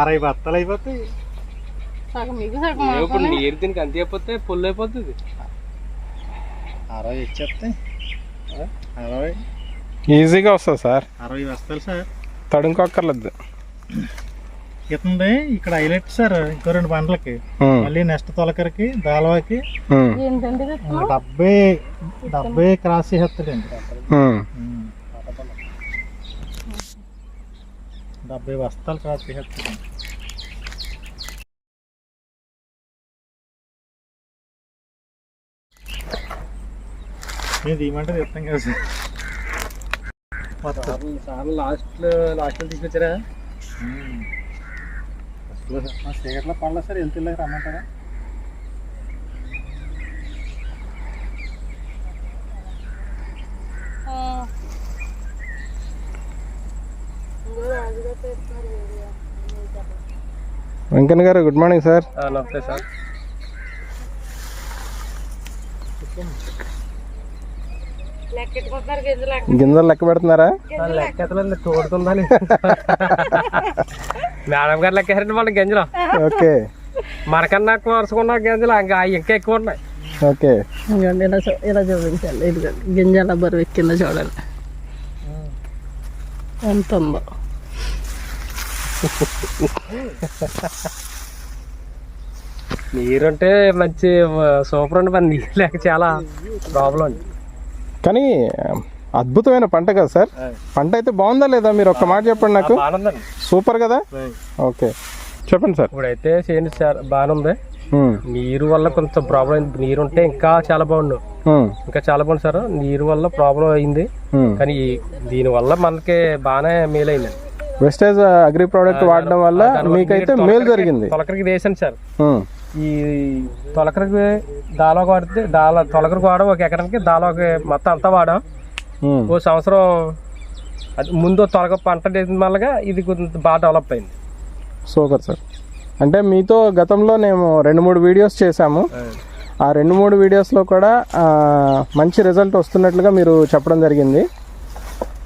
అరవై బత్తలు అయిపోతాయి. ఇప్పుడు మాకు నీరు దీనికి అంతే అయిపోతే పుల్లు అయిపోతుంది. అరవై ఇచ్చేస్తాయి అరవై. ఈజీగా వస్తుంది సార్. అరవై బస్తాలు సార్. తడుముకోక్కర్లేదు. ఇతంది ఇక్కడ హైలైట్ సార్ ఇంకో రెండు బండ్లకి. ఉమ్, మళ్ళీ నెక్స్ట్ తొలకరికి దాలవాకి? డెబ్బై డెబ్బై క్రాస్ చేస్తాడండి డెబ్బై బస్తాలు క్రాస్ చేస్తాడండి నేను తీయమంటే చెప్తాం కదా సార్ మొత్తం. సార్లు లాస్ట్ లాస్ట్ తీసుకొచ్చారా మా చీకట్లో పడలేదు సార్ వెళ్తులకి రమ్మంటారా ఆ. ఇంకో రాజుగారు చేస్తున్నారు వీడియో. వెంకన్న గారు గుడ్ మార్నింగ్ సార్ నమస్తే సార్ గింజలు లెక్క గింజలు లెక్క పెడుతున్నారా తోడుతుందని. మేడం గారు లెక్కేసారండి వాళ్ళ గింజలు. ఓకే. మనకన్నా కోరుసుకున్న గింజలు ఇంకా ఇంకా ఎక్కువ ఉన్నాయి. ఓకే. ఇదిగోండి ఇలా ఇలా చూపించాలి. ఇదిగోండి గింజల బరువు ఎక్కిందో చూడండి ఎంత ఉందో. నీరుంటే మంచి సూపర్ అండి మరి. నీరు లేక చాలా ప్రాబ్లం అండి. కానీ అద్భుతమైన పంట కదా సార్? పంట అయితే బాగుందా లేదా? మీరు ఒక్క మాట చెప్పండి నాకు. బాగుందండి. సూపర్ కదా? ఓకే. చెప్పండి సార్. ఇప్పుడైతే చేయండి సార్. బాగానే ఉంది నీరు వల్ల కొంచెం ప్రాబ్లం అయింది. నీరు ఉంటే ఇంకా చాలా బాగుండు. ఇంకా చాలా బాగుంది సార్. నీరు వల్ల ప్రాబ్లం అయింది. కానీ ఈ- దీనివల్ల మనకి బాగానే మేలైంది వెస్టేజ్ అగ్రి ప్రోడక్ట్ వాడడం వల్ల మీకైతే మేలు జరిగింది. తొలకరికి వేసాను సార్. ఈ తొలకరికి దాలోకి వాడితే దాల తొలకరికి వాడడం ఒక ఎకరానికి దాలోకి మొత్తం అంతా వాడాం. ఓ సంవత్సరం అది ముందు తొలక పంట వల్లగా ఇది కొంచెం బాగా డెవలప్ అయింది. Super sir. అంటే మీతో గతంలో మేము రెండు మూడు వీడియోస్ చేశాము. ఆ. రెండు మూడు వీడియోస్లో కూడా మంచి రిజల్ట్ వస్తున్నట్లుగా మీరు చెప్పడం జరిగింది.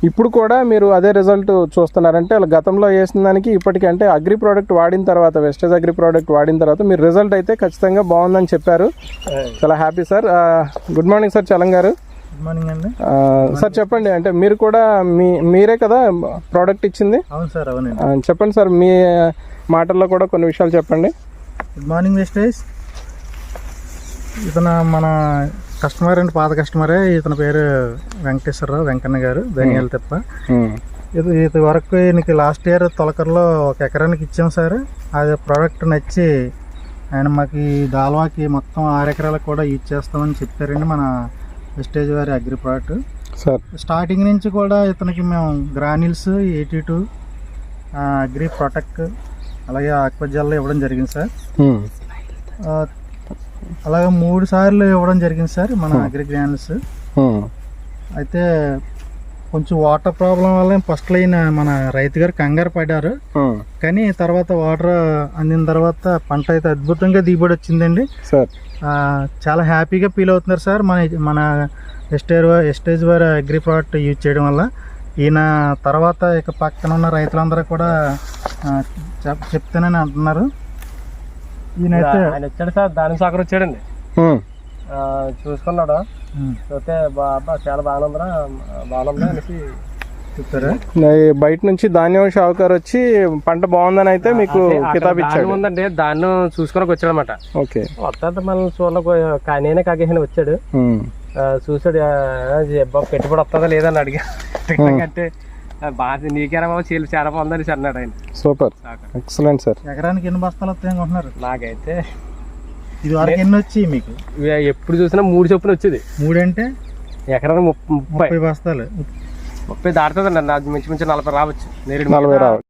ఇప్పుడు కూడా మీరు అదే రిజల్ట్ చూస్తున్నారంటే అలా గతంలో వేసిన దానికి ఇప్పటికీ అంటే అగ్రి ప్రోడక్ట్ వాడిన తర్వాత వెస్టేజ్ అగ్రి ప్రోడక్ట్ వాడిన తర్వాత మీరు రిజల్ట్ అయితే ఖచ్చితంగా బాగుందని చెప్పారు. చాలా happy sir good morning sir Chalam గారు. గుడ్ మార్నింగ్ అండి. సార్ చెప్పండి అంటే మీరు కూడా మీ మీరే కదా ప్రోడక్ట్ ఇచ్చింది? అవును సార్ అవునండి. ఆ, చెప్పండి సార్ మీ మాటల్లో కూడా కొన్ని విషయాలు చెప్పండి. గుడ్ మార్నింగ్ వెస్టేజ్ ఇతను మన కస్టమర్ అండి పాత కస్టమరే. ఇతని పేరు వెంకటేశ్వరరావు వెంకన్న గారు ధనియాల తిప్ప. ఇది ఇది వరకు నీకు లాస్ట్ ఇయర్ తొలకరలో ఒక ఎకరానికి ఇచ్చాం సార్. అది ప్రోడక్ట్ నచ్చి ఆయన మాకు ఈ దాల్వాకి మొత్తం ఆరు ఎకరాలకు కూడా యూజ్ చేస్తామని చెప్పారండి మన వెస్టేజ్ వారి అగ్రి ప్రోడక్ట్ సార్. స్టార్టింగ్ నుంచి కూడా ఇతనికి మేము granules eighty two agri protect అలాగే ఆక్వజల్ ఇవ్వడం జరిగింది సార్. అలాగే మూడు సార్లు ఇవ్వడం జరిగింది సార్ మన అగ్రి గ్రానిల్స్ ఉమ్, అయితే కొంచెం వాటర్ ప్రాబ్లం వల్ల ఫస్ట్ లైన్ మన రైతు గారు కంగారు పడ్డారు. కానీ తర్వాత వాటర్ అందిన తర్వాత పంట అయితే అద్భుతంగా దిగుబడి వచ్చిందండి. సార్. చాలా హ్యాపీగా ఫీల్ అవుతున్నారు సార్ మన మన ఎస్టేజ్ ఎస్టేజ్ వారి అగ్రి ప్రోడక్ట్ యూజ్ చేయడం వల్ల. ఈయన తర్వాత ఇక పక్కన ఉన్న రైతులందరూ కూడా చెప్తానని అంటున్నారు. ఈయనైతే ఆయన వచ్చాడు సార్ దాని సాగర్ వచ్చాడండి. చూసుకున్నాడు. చూస్తే బా చాలా బాగానే ఉందిరా బాగుంది అనేసి చెప్తారా బయట నుంచి ధాన్యం షావుకార్ వచ్చి పంట బాగుందని అయితే మీకు కితాబ్ దాన్ని ఇచ్చాడు ఉందండి దాన్ని చూసుకొని వచ్చాడనమాట ఓకే. వస్తాడు మనల్ని చూడలేక నేనే కాకేసిన వచ్చాడు. చూసాడు పెట్టుబడి వస్తుందా లేదని అడిగా. అంటే "ఆ, బాగా నీకేరా బాబు? చీలు చాలా బాగుందని అన్నాడు ఆయన. సూపర్. Excellent sir. ఎకరానికి ఎన్ని బస్తాలు వస్తాయి అనుకుంటున్నారు నాకైతే ఇది వరకు ఎన్ని వచ్చి మీకు? ఎప్పుడు చూసినా మూడు చొప్పున వచ్చేది. మూడంటే? ఎకరానికి ముప్ప- ముప్పై ముప్పై బస్తాలు. ముప్పై దాటుతుందండి. నాకు మించి మించి నలభై రావచ్చు. నేరేడు నలభై రావు